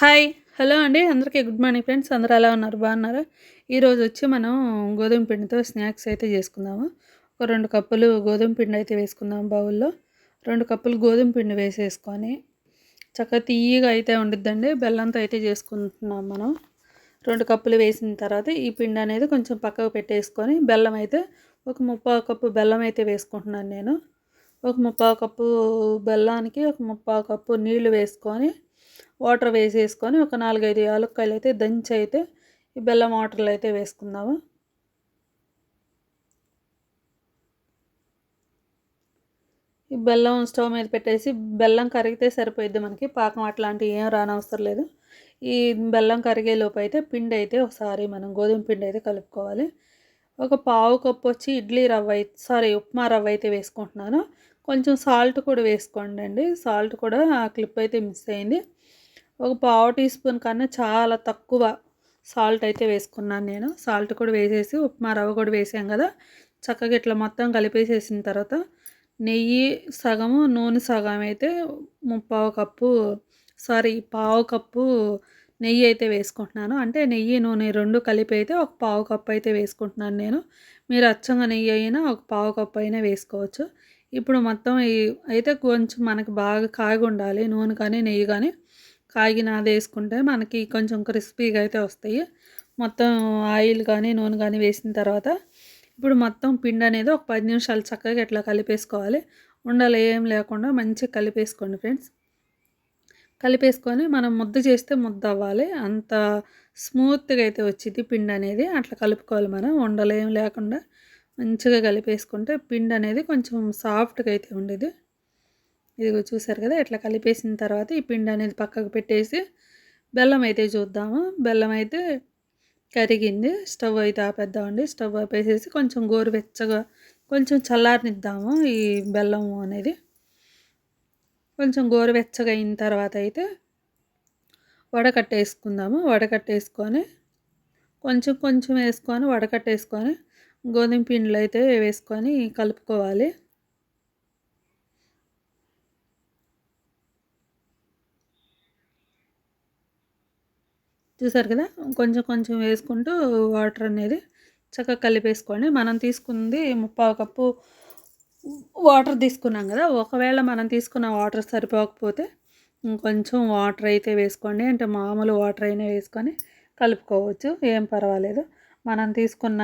Hi hello అండి. అందరికీ good morning friends. అందరూ ఎలా ఉన్నారు? బాగున్నారా? ఈరోజు వచ్చి మనం గోధుమ పిండితో స్నాక్స్ అయితే చేసుకుందాము. ఒక రెండు కప్పులు గోధుమ పిండి అయితే వేసుకుందాం బౌల్లో. రెండు కప్పులు గోధుమ పిండి వేసేసుకొని చక్కగా తీయగా అయితే ఉండిద్దండి. బెల్లంతో అయితే చేసుకుంటున్నాం మనం. రెండు కప్పులు వేసిన తర్వాత ఈ పిండి అనేది కొంచెం పక్కకు పెట్టేసుకొని బెల్లం అయితే ఒక ముప్పావు కప్పు బెల్లం అయితే వేసుకుంటున్నాను నేను. ఒక ముప్పావు కప్పు బెల్లానికి ఒక ముప్పావు కప్పు నీళ్ళు వేసుకొని వాటర్ వేసేసుకొని ఒక నాలుగైదు యాలక్కాయలు అయితే దంచి అయితే ఈ బెల్లం వాటర్లో అయితే వేసుకుందాము. ఈ బెల్లం స్టవ్ మీద పెట్టేసి బెల్లం కరిగితే సరిపోయిద్ది మనకి. పాకం అట్లాంటివి ఏం రానవసరం లేదు. ఈ బెల్లం కరిగే లోపు అయితే పిండి అయితే ఒకసారి మనం గోధుమ పిండి అయితే కలుపుకోవాలి. ఒక పావు కప్పు వచ్చి ఇడ్లీ రవ్వ అయితే సారీ ఉప్మా రవ్వ అయితే వేసుకుంటున్నాను. కొంచెం సాల్ట్ కూడా వేసుకోండి అండి సాల్ట్ కూడా ఆ క్లిప్ అయితే మిస్ అయింది. ఒక పావు టీ స్పూన్ కన్నా చాలా తక్కువ సాల్ట్ అయితే వేసుకున్నాను నేను. సాల్ట్ కూడా వేసేసి ఉప్మా రవ్వ కూడా వేసాం కదా. చక్కగా ఇట్లా మొత్తం కలిపేసేసిన తర్వాత నెయ్యి సగము నూనె సగం అయితే ముప్పావు కప్పు సారీ పావు కప్పు నెయ్యి అయితే వేసుకుంటున్నాను. అంటే నెయ్యి నూనె రెండు కలిపి అయితే ఒక పావు కప్పు అయితే వేసుకుంటున్నాను నేను. మీరు అచ్చంగా నెయ్యి అయినా ఒక పావు కప్పు అయినా వేసుకోవచ్చు. ఇప్పుడు మొత్తం అయితే కొంచెం మనకి బాగా కాగి ఉండాలి నూనె కానీ నెయ్యి కానీ. కాగినాది వేసుకుంటే మనకి కొంచెం క్రిస్పీగా అయితే వస్తాయి. మొత్తం ఆయిల్ కానీ నూనె కానీ వేసిన తర్వాత ఇప్పుడు మొత్తం పిండి అనేది ఒక పది నిమిషాలు చక్కగా ఇట్లా కలిపేసుకోవాలి. ఉండలు ఏం లేకుండా మంచిగా కలిపేసుకోండి ఫ్రెండ్స్. కలిపేసుకొని మనం ముద్ద చేస్తే ముద్ద అవ్వాలి. అంత స్మూత్గా అయితే వచ్చింది పిండి అనేది. అట్లా కలుపుకోవాలి మనం. ఉండలు ఏం లేకుండా మంచిగా కలిపేసుకుంటే పిండి అనేది కొంచెం సాఫ్ట్గా అయితే ఉండేది. ఇదిగో చూసారు కదా ఇట్లా కలిపేసిన తర్వాత ఈ పిండి అనేది పక్కకు పెట్టేసి బెల్లం అయితే చూద్దాము. బెల్లం అయితే కరిగింది. స్టవ్ అయితే ఆపేద్దామండి. స్టవ్ ఆపేసేసి కొంచెం గోరువెచ్చగా కొంచెం చల్లారనిద్దాము ఈ బెల్లం అనేది. కొంచెం గోరువెచ్చగా అయిన తర్వాత అయితే వడకట్టేసుకుందాము. వడకట్టేసుకొని కొంచెం కొంచెం వేసుకొని వడకట్టేసుకొని గోధుమ పిండిలో అయితే వేసుకొని కలుపుకోవాలి. చూసారు కదా? కొంచెం కొంచెం వేసుకుంటూ వాటర్ అనేది చక్కగా కలిపేసుకోండి. మనం తీసుకుంది ముప్పావు కప్పు వాటర్ తీసుకున్నాం కదా? ఒకవేళ మనం తీసుకున్న వాటర్ సరిపోకపోతే ఇంకొంచెం వాటర్ అయితే వేసుకోండి. అంటే మామూలు వాటర్ అయినా వేసుకొని కలుపుకోవచ్చు. ఏం పర్వాలేదు. మనం తీసుకున్న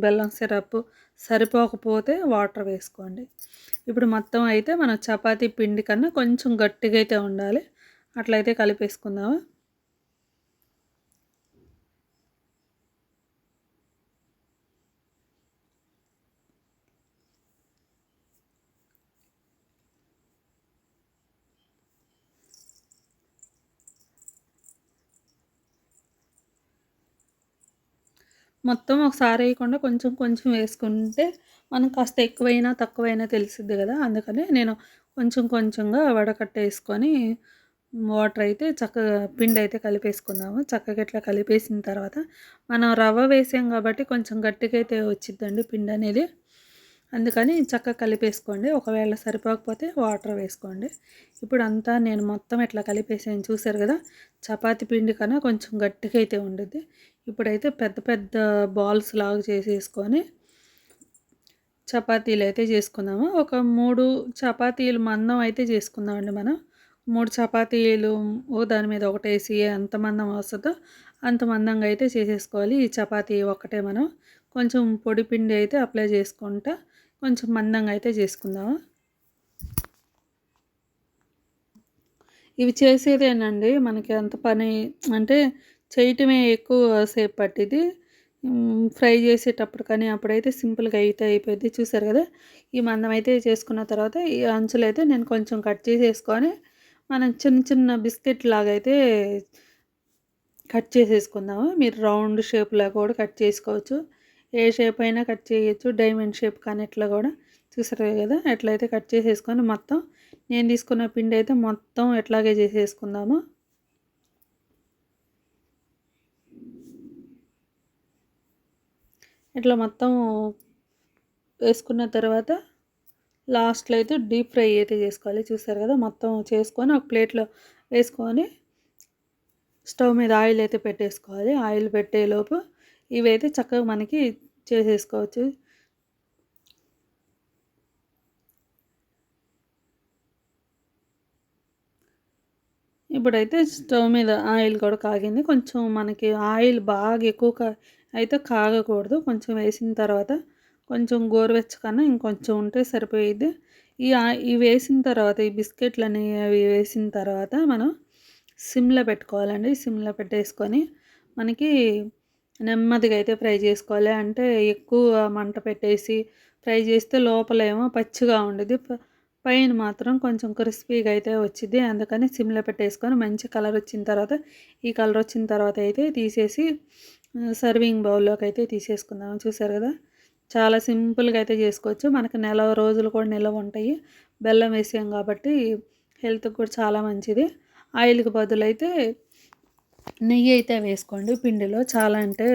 బెల్లం సిరప్ సరిపోకపోతే వాటర్ వేసుకోండి. ఇప్పుడు మొత్తం అయితే మనం చపాతీ పిండి కన్నా కొంచెం గట్టిగా అయితే ఉండాలి. అట్లయితే కలిపేసుకుందాము? మొత్తం ఒకసారి వేయకుండా కొంచెం కొంచెం వేసుకుంటే మనం కాస్త ఎక్కువైనా తక్కువైనా తెలిసిద్ది కదా. అందుకని నేను కొంచెం కొంచెంగా వడకట్టేసుకొని వాటర్ అయితే చక్కగా పిండి అయితే కలిపేసుకుందాము. చక్కగా ఇట్లా కలిపేసిన తర్వాత మనం రవ్వ వేసాం కాబట్టి కొంచెం గట్టిగా అయితే వచ్చిద్దండి పిండి అనేది. అందుకని చక్కగా కలిపేసుకోండి. ఒకవేళ సరిపోకపోతే వాటర్ వేసుకోండి. ఇప్పుడు అంతా నేను మొత్తం ఇట్లా కలిపేసాను. చూసారు కదా? చపాతి పిండి కన్నా కొంచెం గట్టిగా అయితే ఉండేది ఇప్పుడైతే పెద్ద పెద్ద బాల్స్ లాగా చేసేసుకొని చపాతీలు అయితే చేసుకుందాము. ఒక మూడు చపాతీలు మందం అయితే చేసుకుందామండి మనం. మూడు చపాతీలు ఓ దాని మీద ఒకటేసి ఎంత మందం వస్తుందో అంత మందంగా అయితే చేసేసుకోవాలి. ఈ చపాతీ ఒకటే మనం. కొంచెం పొడి పిండి అయితే అప్లై చేసుకుంటా. కొంచెం మందంగా అయితే చేసుకుందాము? ఇవి చేసేదేనండి. మనకి అంత పని అంటే చేయటమే ఎక్కువ సేపు పట్టింది ఫ్రై చేసేటప్పుడు కానీ అప్పుడైతే సింపుల్గా అయితే అయిపోయింది చూసారు కదా? ఈ మందం అయితే చేసుకున్న తర్వాత ఈ అంచులు అయితే నేను కొంచెం కట్ చేసేసుకొని మనం చిన్న చిన్న బిస్కెట్ లాగా అయితే కట్ చేసేసుకుందాము? మీరు రౌండ్ షేప్లా కూడా కట్ చేసుకోవచ్చు. ఏ షేప్ అయినా కట్ చేయొచ్చు. డైమండ్ షేప్ కానీ ఇట్లా కూడా చూసారు కదా? ఎట్లయితే కట్ చేసేసుకొని మొత్తం నేను తీసుకున్న పిండి అయితే మొత్తం ఎట్లాగే చేసేసుకుందాము. ఇట్లా మొత్తం వేసుకున్న తర్వాత లాస్ట్లో అయితే డీప్ ఫ్రై అయితే చేసుకోవాలి. చూసారు కదా? మొత్తం చేసుకొని ఒక ప్లేట్లో వేసుకొని స్టవ్ మీద ఆయిల్ అయితే పెట్టేసుకోవాలి. ఆయిల్ పెట్టేలోపు ఇవైతే చక్కగా మనకి చేసేసుకోవచ్చు. ఇప్పుడైతే స్టవ్ మీద ఆయిల్ కూడా కాగింది. కొంచెం మనకి ఆయిల్ బాగా ఎక్కువ అయితే కాగకూడదు. కొంచెం వేసిన తర్వాత కొంచెం గోరువెచ్చకన్నా ఇంకొంచెం ఉంటే సరిపోయేది ఈ ఇవి వేసిన తర్వాత ఈ బిస్కెట్లు అనేవి వేసిన తర్వాత మనం సిమ్లో పెట్టుకోవాలండి. సిమ్లో పెట్టేసుకొని మనకి నెమ్మదిగా అయితే ఫ్రై చేసుకోవాలి. అంటే ఎక్కువ మంట పెట్టేసి ఫ్రై చేస్తే లోపలేమో పచ్చిగా ఉండేది. పైన మాత్రం కొంచెం క్రిస్పీగా అయితే వచ్చింది. అందుకని సిమ్లో పెట్టేసుకొని మంచి కలర్ వచ్చిన తర్వాత ఈ కలర్ వచ్చిన తర్వాత అయితే తీసేసి సర్వింగ్ బౌల్లోకి అయితే తీసేసుకుందాం. చూసారు కదా? చాలా సింపుల్గా అయితే చేసుకోవచ్చు. మనకు నెల రోజులు కూడా నిల్వ ఉంటాయి. బెల్లం వేసాం కాబట్టి హెల్త్కి కూడా చాలా మంచిది. ఆయిల్కి బదులు అయితే నెయ్యి అయితే వేసుకోండి. పిండిలో చాలా అంటే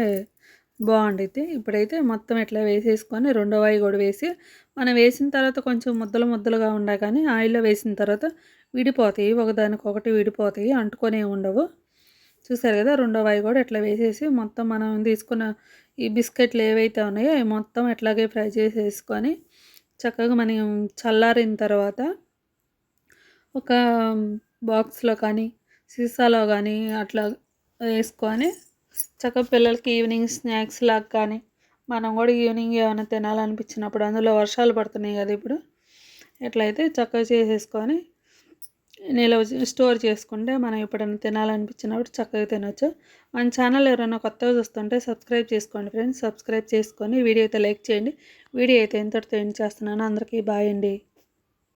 బాగుండిద్ది. ఇప్పుడైతే మొత్తం ఇట్లా వేసేసుకొని రెండో వాయి కూడా వేసి మనం వేసిన తర్వాత కొంచెం ముద్దలు ముద్దలుగా ఉండా కానీ ఆయిల్లో వేసిన తర్వాత విడిపోతాయి. ఒకదానికొకటి విడిపోతాయి. అంటుకొనే ఉండవు. చూసారు కదా రెండో వాయి కూడా ఇట్లా వేసేసి మొత్తం మనం తీసుకున్న ఈ బిస్కెట్లు ఏవైతే ఉన్నాయో అవి మొత్తం ఇట్లాగే ఫ్రై చేసేసుకొని చక్కగా మనం చల్లారిన తర్వాత ఒక బాక్స్లో కానీ సీసాలో కానీ అట్లా వేసుకొని చక్కగా పిల్లలకి ఈవినింగ్ స్నాక్స్ లాగా కానీ మనం కూడా ఈవినింగ్ ఏమైనా తినాలనిపించినప్పుడు అందులో వర్షాలు పడుతున్నాయి కదా ఇప్పుడు ఎట్లయితే చక్కగా చేసేసుకొని నిల్వ స్టోర్ చేసుకుంటే మనం ఎప్పుడైనా తినాలనిపించినప్పుడు చక్కగా తినొచ్చు. మన ఛానల్ ఎవరైనా కొత్తగా చూస్తుంటే సబ్స్క్రైబ్ చేసుకోండి ఫ్రెండ్స్ సబ్స్క్రైబ్ చేసుకొని వీడియో అయితే లైక్ చేయండి. వీడియో అయితే ఎంతటితో ఎండ్ చేస్తున్నాను. అందరికీ బాయ్ అండి.